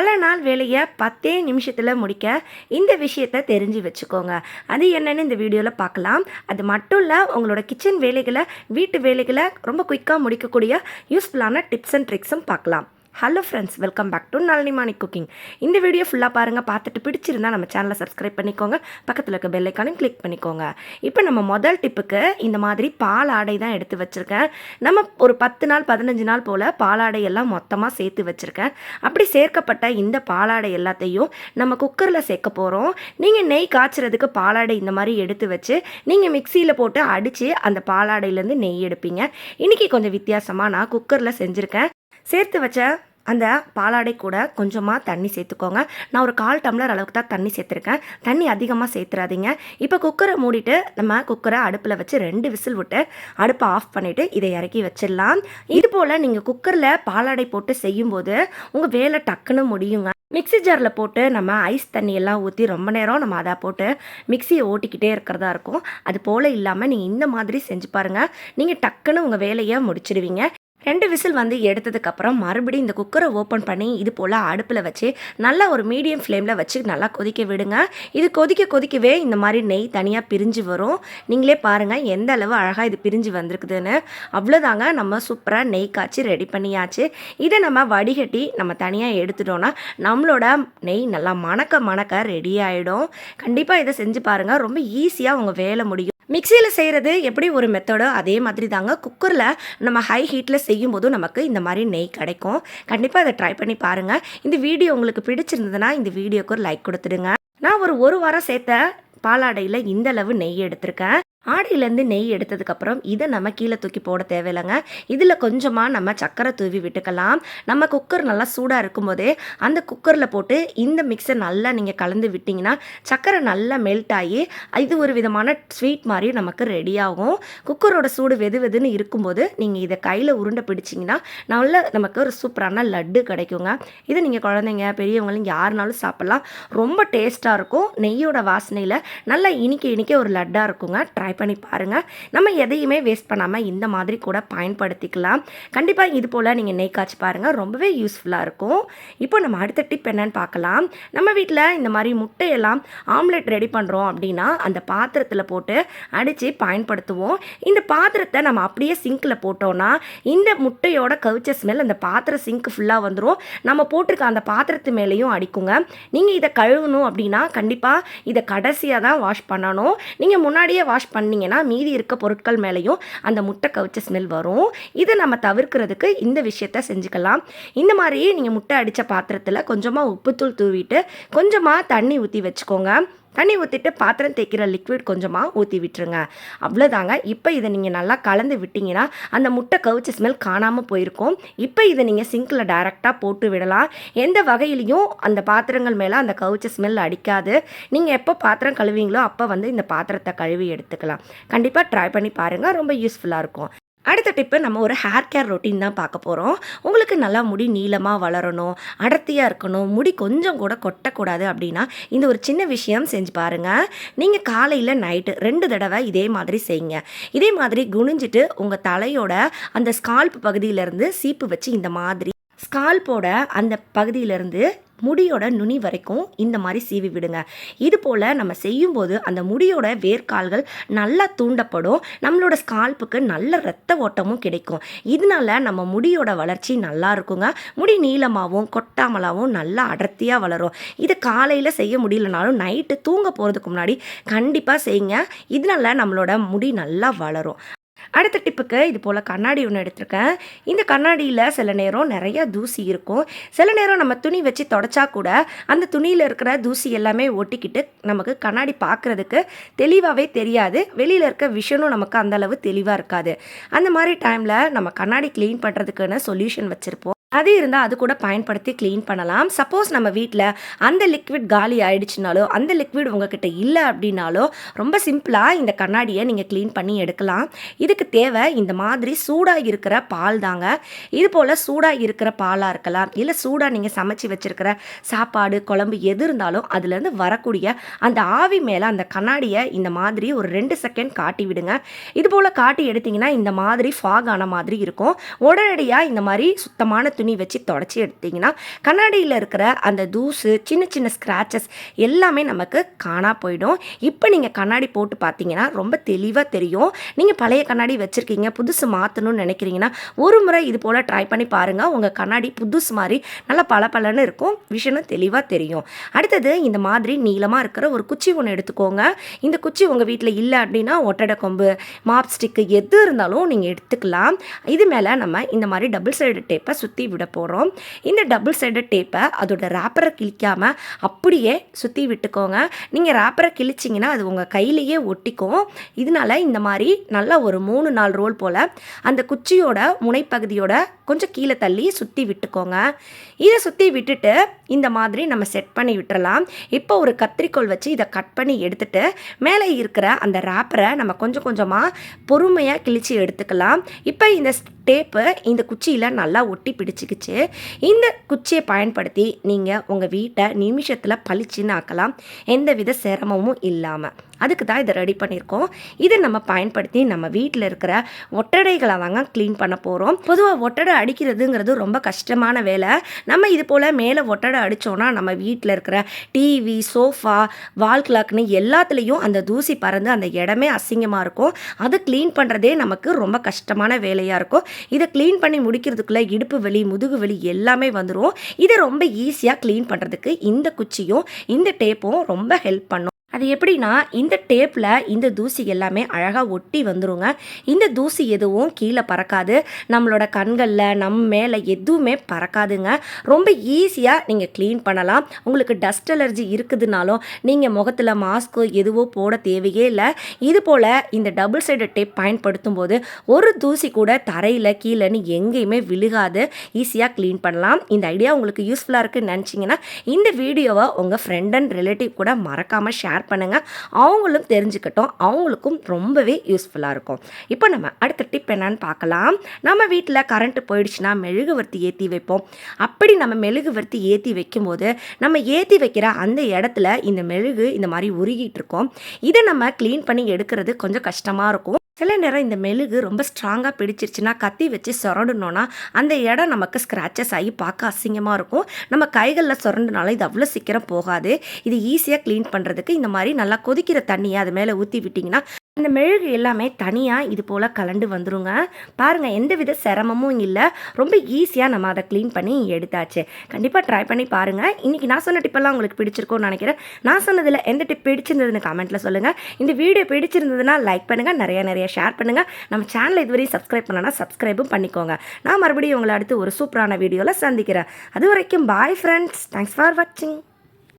பல நாள் வேலையை பத்தே நிமிஷத்தில் முடிக்க இந்த விஷயத்த தெரிஞ்சு வச்சுக்கோங்க. அது என்னென்னு இந்த வீடியோவில் பார்க்கலாம் அது மட்டும் இல்லை உங்களோட கிச்சன் வேலைகளை வீட்டு வேலைகளை ரொம்ப குயிக்காக முடிக்கக்கூடிய யூஸ்ஃபுல்லான டிப்ஸ் அண்ட் ட்ரிக்ஸும் பார்க்கலாம் hello friends welcome back to Nalinimani cooking இந்த வீடியோ ஃபுல்லாக பாருங்கள் பார்த்துட்டு பிடிச்சிருந்தா நம்ம சேனலை சப்ஸ்கிரைப் பண்ணிக்கோங்க பக்கத்தில் இருக்க பெல் கிளிக் பண்ணிக்கோங்க. இப்போ நம்ம முதல் டிப்புக்கு இந்த மாதிரி பால் ஆடை தான் எடுத்து வச்சுருக்கேன். நம்ம ஒரு பத்து நாள் பதினஞ்சு நாள் போல் பாலாடை எல்லாம் மொத்தமாக சேர்த்து வச்சுருக்கேன். அப்படி சேர்க்கப்பட்ட இந்த பாலாடை எல்லாத்தையும் நம்ம குக்கரில் சேர்க்க போகிறோம் நீங்கள் நெய் காய்ச்சறதுக்கு பாலாடை இந்த மாதிரி எடுத்து வச்சு நீங்கள் மிக்சியில் போட்டு அடித்து அந்த பாலாடையிலேருந்து நெய் எடுப்பீங்க. இன்றைக்கி கொஞ்சம் வித்தியாசமாக நான் குக்கரில் செஞ்சுருக்கேன். சேர்த்து வச்ச அந்த பாலாடை கூட கொஞ்சமாக தண்ணி சேர்த்துக்கோங்க. நான் ஒரு கால் டம்ளர் அளவுக்கு தான் தண்ணி சேர்த்துருக்கேன். தண்ணி அதிகமாக சேர்த்துறாதீங்க இப்போ குக்கரை மூடிட்டு நம்ம குக்கரை அடுப்பில் வச்சு ரெண்டு விசில் விட்டு அடுப்பை ஆஃப் பண்ணிவிட்டு இதை இறக்கி வச்சிடலாம். இது போல் நீங்கள் குக்கரில் பாலாடை போட்டு செய்யும்போது உங்கள் வேலை டக்குன்னு முடியுங்க. மிக்ஸி ஜாரில் போட்டு நம்ம ஐஸ் தண்ணியெல்லாம் ஊற்றி ரொம்ப நேரம் நம்ம அதை போட்டு மிக்சியை ஓட்டிக்கிட்டே இருக்கிறதா இருக்கும். அது போல் இல்லாமல் நீங்கள் இந்த மாதிரி செஞ்சு பாருங்கள் நீங்கள் டக்குன்னு உங்கள் வேலையை முடிச்சிடுவீங்க. ரெண்டு விசில் வந்து எடுத்ததுக்கப்புறம் மறுபடியும் இந்த குக்கரை ஓப்பன் பண்ணி இது போல் அடுப்பில் வச்சு நல்லா ஒரு மீடியம் ஃப்ளேமில் வச்சு நல்லா கொதிக்க விடுங்க. இது கொதிக்க கொதிக்கவே இந்த மாதிரி நெய் தனியாக பிரிஞ்சு வரும். நீங்களே பாருங்கள் எந்த அளவு அழகாக இது பிரிஞ்சு வந்திருக்குதுன்னு. அவ்வளோதாங்க நம்ம சூப்பராக நெய் காய்ச்சி ரெடி பண்ணியாச்சு. இதை நம்ம வடிகட்டி நம்ம தனியாக எடுத்துட்டோன்னா நம்மளோட நெய் நல்லா மணக்க மணக்க ரெடி ஆகிடும் கண்டிப்பாக இதை செஞ்சு பாருங்கள் ரொம்ப ஈஸியாக உங்கள் வேலை முடியும். மிக்சியில் செய்கிறது எப்படி ஒரு மெத்தடோ அதே மாதிரி தாங்க குக்கரில் நம்ம ஹை ஹீட்டில் செய்யும்போதும் நமக்கு இந்த மாதிரி நெய் கிடைக்கும். கண்டிப்பாக அதை ட்ரை பண்ணி பாருங்கள் இந்த வீடியோ உங்களுக்கு பிடிச்சிருந்ததுன்னா இந்த வீடியோக்கு ஒரு லைக் கொடுத்துடுங்க. நான் ஒரு ஒரு வாரம் சேர்த்த பாலாடையில் இந்த அளவு நெய் எடுத்திருக்கேன். ஆடையிலேருந்து நெய் எடுத்ததுக்கப்புறம் இதை நம்ம கீழே தூக்கி போட தேவையில்லைங்க. இதில் கொஞ்சமாக நம்ம சக்கரை தூவி விட்டுக்கலாம். நம்ம குக்கர் நல்லா சூடாக இருக்கும்போதே அந்த குக்கரில் போட்டு இந்த மிக்ஸை நல்லா நீங்கள் கலந்து விட்டிங்கன்னா சக்கரை நல்லா மெல்ட் ஆகி இது ஒரு விதமான ஸ்வீட் மாதிரி நமக்கு ரெடி ஆகும். குக்கரோட சூடு வெது வெதுன்னு இருக்கும்போது நீங்கள் இதை கையில் உருண்டை பிடிச்சிங்கன்னா நல்ல நமக்கு ஒரு சூப்பரான லட்டு கிடைக்குங்க. இதை நீங்கள் குழந்தைங்க பெரியவங்களும் யாருனாலும் சாப்பிட்லாம். ரொம்ப டேஸ்ட்டாக இருக்கும். நெய்யோட வாசனையில் நல்லா இனிக்க இனிக்க ஒரு லட்டாக இருக்குங்க. ட்ரை பண்ணி பாருங்கள் நம்ம எதையுமே வேஸ்ட் பண்ணாமல் இந்த மாதிரி கூட பயன்படுத்திக்கலாம். கண்டிப்பாக இது போல் நீங்கள் நெய் காய்ச்சி பாருங்கள் ரொம்பவே யூஸ்ஃபுல்லாக இருக்கும். இப்போ நம்ம அடுத்த டிப் என்னன்னு பார்க்கலாம். நம்ம வீட்டில் இந்த மாதிரி முட்டையெல்லாம் ஆம்லெட் ரெடி பண்ணுறோம் அப்படின்னா அந்த பாத்திரத்தில் போட்டு அடித்து பயன்படுத்துவோம். இந்த பாத்திரத்தை நம்ம அப்படியே சிங்கில் போட்டோன்னா இந்த முட்டையோட கவிச்ச ஸ்மெல் அந்த பாத்திர சிங்க் ஃபுல்லாக வந்துடும் நம்ம போட்டிருக்க அந்த பாத்திரத்து மேலேயும் அடிக்குங்க. நீங்கள் இதை கழுவணும் அப்படின்னா கண்டிப்பாக இதை கடைசியாக தான் வாஷ் பண்ணணும். நீங்கள் முன்னாடியே வாஷ் பண்ணிங்கன்னா மீதி இருக்க பொருட்கள் மேலேயும் அந்த முட்டை கவிச்ச ஸ்மெல் வரும். இதை நம்ம தவிர்க்கிறதுக்கு இந்த விஷயத்த செஞ்சுக்கலாம். இந்த மாதிரி நீங்கள் முட்டை அடித்த பாத்திரத்தில் கொஞ்சமாக உப்புத்தூள் தூவிட்டு கொஞ்சமாக தண்ணி ஊற்றி வச்சுக்கோங்க. தண்ணி ஊற்றிட்டு பாத்திரம் தேய்க்கிற லிக்விட் கொஞ்சமாக ஊற்றி விட்டுருங்க. அவ்வளோதாங்க இப்போ இதை நீங்கள் நல்லா கலந்து விட்டிங்கன்னா அந்த முட்டை கவிச்ச ஸ்மெல் காணாமல் போயிருக்கும். இப்போ இதை நீங்கள் சிங்கில் டைரெக்டாக போட்டு விடலாம். எந்த வகையிலையும் அந்த பாத்திரங்கள் மேலே அந்த கவிச்ச ஸ்மெல் அடிக்காது. நீங்கள் எப்போ பாத்திரம் கழுவீங்களோ அப்போ வந்து இந்த பாத்திரத்தை கழுவி எடுத்துக்கலாம். கண்டிப்பாக ட்ரை பண்ணி பாருங்கள் ரொம்ப யூஸ்ஃபுல்லாக இருக்கும். அடுத்த டிப்பு நம்ம ஒரு ஹேர் கேர் ரொட்டீன் தான் பார்க்க போகிறோம் உங்களுக்கு நல்லா முடி நீளமாக வளரணும் அடர்த்தியாக இருக்கணும் முடி கொஞ்சம் கூட கொட்டக்கூடாது அப்படின்னா இந்த ஒரு சின்ன விஷயம் செஞ்சு பாருங்கள் நீங்கள் காலையில் நைட்டு ரெண்டு தடவை இதே மாதிரி செய்யுங்க. இதே மாதிரி குனிஞ்சிட்டு உங்கள் தலையோட அந்த ஸ்கால்ப் பகுதியிலேருந்து சீப்பு வச்சு இந்த மாதிரி ஸ்கால்போட அந்த பகுதியிலேருந்து முடியோட நுனி வரைக்கும் இந்த மாதிரி சீவி விடுங்க. இது போல் நம்ம செய்யும்போது அந்த முடியோட வேர்க்கால்கள் நல்லா தூண்டப்படும். நம்மளோட ஸ்கால்புக்கு நல்ல ரத்த ஓட்டமும் கிடைக்கும். இதனால நம்ம முடியோட வளர்ச்சி நல்லா இருக்குங்க. முடி நீளமாகவும் கொட்டாமலாகவும் நல்லா அடர்த்தியாக வளரும். இது காலையில் செய்ய முடியலனாலும் நைட்டு தூங்க போகிறதுக்கு முன்னாடி கண்டிப்பாக செய்யுங்க. இதனால நம்மளோட முடி நல்லா வளரும். அடுத்த டிப்புக்கு இது போல் கண்ணாடி ஒன்று எடுத்திருக்கேன். இந்த கண்ணாடியில் சில நேரம் நிறைய தூசி இருக்கும். சில நேரம் நம்ம துணி வச்சு தொடச்சா கூட அந்த துணியில் இருக்கிற தூசி எல்லாமே ஒட்டிக்கிட்டு நமக்கு கண்ணாடி பார்க்குறதுக்கு தெளிவாகவே தெரியாது. வெளியில் இருக்க விஷனும் நமக்கு அந்தளவு தெளிவாக இருக்காது. அந்த மாதிரி டைமில் நம்ம கண்ணாடி க்ளீன் பண்ணுறதுக்குன்னு சொல்யூஷன் வச்சுருப்போம். அது இருந்தால் அது கூட பயன்படுத்தி க்ளீன் பண்ணலாம். சப்போஸ் நம்ம வீட்டில் அந்த லிக்விட் காலி ஆயிடுச்சுனாலோ அந்த லிக்விட் உங்ககிட்ட இல்லை அப்படின்னாலோ ரொம்ப சிம்பிளாக இந்த கண்ணாடியை நீங்கள் க்ளீன் பண்ணி எடுக்கலாம். இதுக்கு தேவை இந்த மாதிரி சூடாக இருக்கிற பால் தாங்க. இது போல் சூடாக இருக்கிற பாலாக இருக்கலாம். இல்லை சூடாக நீங்கள் சமைச்சு வச்சுருக்கிற சாப்பாடு குழம்பு எது இருந்தாலும் அதுலேருந்து வரக்கூடிய அந்த ஆவி மேலே அந்த கண்ணாடியை இந்த மாதிரி ஒரு ரெண்டு செகண்ட் காட்டி விடுங்க. இது போல் காட்டி எடுத்திங்கன்னா இந்த மாதிரி ஃபாக் ஆன மாதிரி இருக்கும். உடனடியாக இந்த மாதிரி சுத்தமான துணி வச்சு தொடச்சி எடுத்தீங்கன்னா கண்ணாடியில் இருக்கிற அந்த தூசு சின்ன சின்ன ஸ்க்ராச்சஸ் எல்லாமே நமக்கு காணா போயிடும். இப்போ நீங்கள் கண்ணாடி போட்டு பார்த்தீங்கன்னா ரொம்ப தெளிவாக தெரியும். நீங்கள் பழைய கண்ணாடி வச்சுருக்கீங்க புதுசு மாற்றணும்னு நினைக்கிறீங்கன்னா ஒரு முறை இது போல் ட்ரை பண்ணி பாருங்கள் உங்கள் கண்ணாடி புதுசு மாதிரி நல்லா பளபளன்னு இருக்கும். விஷயம் தெளிவாக தெரியும். அடுத்தது இந்த மாதிரி நீளமாக இருக்கிற ஒரு குச்சி ஒன்று எடுத்துக்கோங்க. இந்த குச்சி உங்கள் வீட்டில் இல்லை அப்படின்னா ஒட்டடை கொம்பு மாப் ஸ்டிக்கு எது இருந்தாலும் நீங்கள் எடுத்துக்கலாம். இது மேலே நம்ம இந்த மாதிரி டபுள் சைடு டேப்பை சுற்றி விட போகிறோம் இந்த டபுள் சைடு டேப்பை அதோட ரேப்பரை கிழிக்காமல் அப்படியே சுற்றி விட்டுக்கோங்க. நீங்கள் ரேப்பரை கிழிச்சிங்கன்னா அது உங்கள் கையிலேயே ஒட்டிக்கும். இதனால இந்த மாதிரி நல்லா ஒரு மூணு நாலு ரோல் போல் அந்த குச்சியோட முனைப்பகுதியோட கொஞ்சம் கீழே தள்ளி சுற்றி விட்டுக்கோங்க. இதை சுற்றி விட்டுட்டு இந்த மாதிரி நம்ம செட் பண்ணி விட்டுறலாம். இப்போ ஒரு கத்திரிக்கோல் வச்சு இதை கட் பண்ணி எடுத்துட்டு மேலே இருக்கிற அந்த ரேப்பரை நம்ம கொஞ்சம் கொஞ்சமாக பொறுமையாக கிழிச்சு எடுத்துக்கலாம். இப்போ இந்த டேப்பு இந்த குச்சியில் நல்லா ஒட்டி வச்சுக்கிச்சு இந்த குச்சியை பயன்படுத்தி நீங்கள் உங்கள் வீட்டை நிமிஷத்தில் பளிச்சுன்னு ஆக்கலாம். எந்தவித சிரமமும் இல்லாமல் அதுக்கு தான் இதை ரெடி பண்ணியிருக்கோம். இதை நம்ம பயன்படுத்தி நம்ம வீட்டில் இருக்கிற ஒட்டடைகளை தாங்க க்ளீன் பண்ண போகிறோம் பொதுவாக ஒட்டடை அடிக்கிறதுங்கிறது ரொம்ப கஷ்டமான வேலை. நம்ம இது போல் மேலே ஒட்டடை அடித்தோன்னா நம்ம வீட்டில் இருக்கிற டிவி சோஃபா வால் கிளாக்னு எல்லாத்துலேயும் அந்த தூசி பறந்து அந்த இடமே அசிங்கமாக இருக்கும். அதை க்ளீன் பண்ணுறதே நமக்கு ரொம்ப கஷ்டமான வேலையாக இருக்கும். இதை க்ளீன் பண்ணி முடிக்கிறதுக்குள்ளே இடுப்பு வலி முதுகு வலி எல்லாமே வந்துடும் இதை ரொம்ப ஈஸியாக க்ளீன் பண்ணுறதுக்கு இந்த குச்சியும் இந்த டேப்பும் ரொம்ப ஹெல்ப் பண்ணும். அது எப்படின்னா இந்த டேப்பில் இந்த தூசி எல்லாமே அழகாக ஒட்டி வந்துருங்க. இந்த தூசி எதுவும் கீழே பறக்காது. நம்மளோட கண்களில் நம்ம மேலே எதுவுமே பறக்காதுங்க. ரொம்ப ஈஸியாக நீங்கள் க்ளீன் பண்ணலாம். உங்களுக்கு டஸ்ட் அலர்ஜி இருக்குதுனாலும் நீங்கள் முகத்தில் மாஸ்க்கோ எதுவோ போட தேவையே இல்லை. இது போல் இந்த டபுள் சைடு டேப் பயன்படுத்தும் போது ஒரு தூசி கூட தரையில் கீழேன்னு எங்கேயுமே விழுகாது. ஈஸியாக க்ளீன் பண்ணலாம். இந்த ஐடியா உங்களுக்கு யூஸ்ஃபுல்லாக இருக்குன்னு நினச்சிங்கன்னா இந்த வீடியோவை உங்கள் ஃப்ரெண்ட் அண்ட் ரிலேட்டிவ் கூட மறக்காமல் ஷேர் பண்ணுங்கள் அவங்களும் தெரிஞ்சுக்கட்டும். அவங்களுக்கும் ரொம்பவே யூஸ்ஃபுல்லாக இருக்கும். இப்போ நம்ம அடுத்த டிப் என்னன்னு பார்க்கலாம். நம்ம வீட்டில் கரண்ட்டு போயிடுச்சுன்னா மெழுகுவர்த்தி ஏற்றி வைப்போம். அப்படி நம்ம மெழுகுவர்த்தி ஏற்றி வைக்கும்போது நம்ம ஏற்றி வைக்கிற அந்த இடத்துல இந்த மெழுகு இந்த மாதிரி உருகிட்டு இருக்கோம். இதை நம்ம க்ளீன் பண்ணி எடுக்கிறது கொஞ்சம் கஷ்டமாக இருக்கும். சில நேரம் இந்த மெழுகு ரொம்ப ஸ்ட்ராங்காக பிடிச்சிருச்சுன்னா கத்தி வச்சு சுரண்டணுன்னா அந்த இடம் நமக்கு ஸ்க்ராச்சஸ் ஆகி பார்க்க அசிங்கமாக இருக்கும். நம்ம கைகளில் சுரண்டுனாலும் இது அவ்வளோ சீக்கிரம் போகாது. இது ஈஸியாக க்ளீன் பண்ணுறதுக்கு இந்த மாதிரி நல்லா கொதிக்கிற தண்ணியை அது மேலே ஊற்றி விட்டிங்கன்னா இந்த மெழுகு எல்லாமே தனியாக இது போல் கலண்டு வந்துருங்க. பாருங்கள் எந்த வித சிரமமும் இல்லை. ரொம்ப ஈஸியாக நம்ம அதை க்ளீன் பண்ணி எடுத்தாச்சு. கண்டிப்பாக ட்ரை பண்ணி பாருங்கள் இன்றைக்கி நான் சொன்ன டிப்பெல்லாம் உங்களுக்கு பிடிச்சிருக்கும்னு நினைக்கிறேன். நான் சொன்னதில் எந்த டிப் பிடிச்சிருந்ததுன்னு கமெண்ட்டில் சொல்லுங்கள் இந்த வீடியோ பிடிச்சிருந்ததுன்னா லைக் பண்ணுங்கள் நிறைய நிறைய ஷேர் பண்ணுங்கள் நம்ம சேனலை இதுவரையும் சப்ஸ்கிரைப் பண்ணனா சப்ஸ்கிரைபும் பண்ணிக்கோங்க. நான் மறுபடியும் உங்களை அடுத்து ஒரு சூப்பரான வீடியோவில் சந்திக்கிறேன். அது வரைக்கும் பாய் ஃப்ரெண்ட்ஸ் தேங்க்ஸ் ஃபார் வாட்சிங்